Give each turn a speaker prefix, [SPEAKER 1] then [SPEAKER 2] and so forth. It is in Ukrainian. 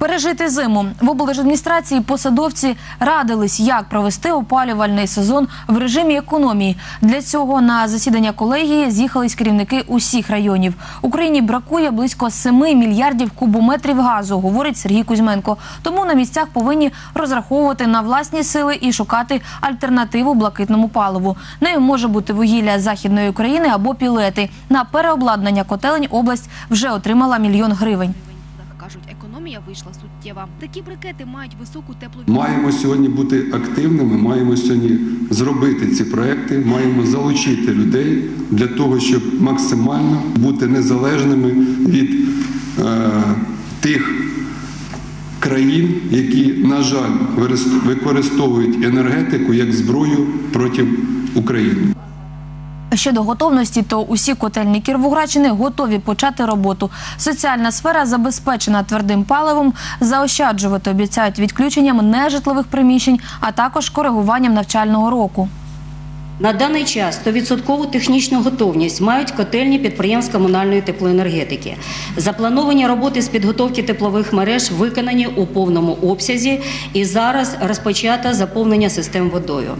[SPEAKER 1] Пережити зиму в облдержадміністрації посадовці радились, як провести опалювальний сезон в режимі економії. Для цього на засідання колегії з'їхались керівники усіх районів. Україні бракує близько 7 мільярдів кубометрів газу, говорить Сергій Кузьменко. Тому на місцях повинні розраховувати на власні сили і шукати альтернативу блакитному паливу. Нею може бути вугілля західної України або пілети. На переобладнання котелень область вже отримала мільйон гривень.
[SPEAKER 2] Кажуть, економія вийшла суттєва. Такі брикети мають високу теплові.
[SPEAKER 3] Маємо сьогодні бути активними, маємо сьогодні зробити ці проекти, маємо залучити людей для того, щоб максимально бути незалежними від е, тих країн, які, на жаль, використовують енергетику як зброю проти України.
[SPEAKER 1] Щодо готовності, то усі котельні Кіровоградщини готові почати роботу. Соціальна сфера забезпечена твердим паливом. Заощаджувати обіцяють відключенням нежитлових приміщень, а також коригуванням навчального року.
[SPEAKER 4] На даний час 100% технічну готовність мають котельні підприємств комунальної теплоенергетики. Заплановані роботи з підготовки теплових мереж виконані у повному обсязі і зараз розпочато заповнення систем водою.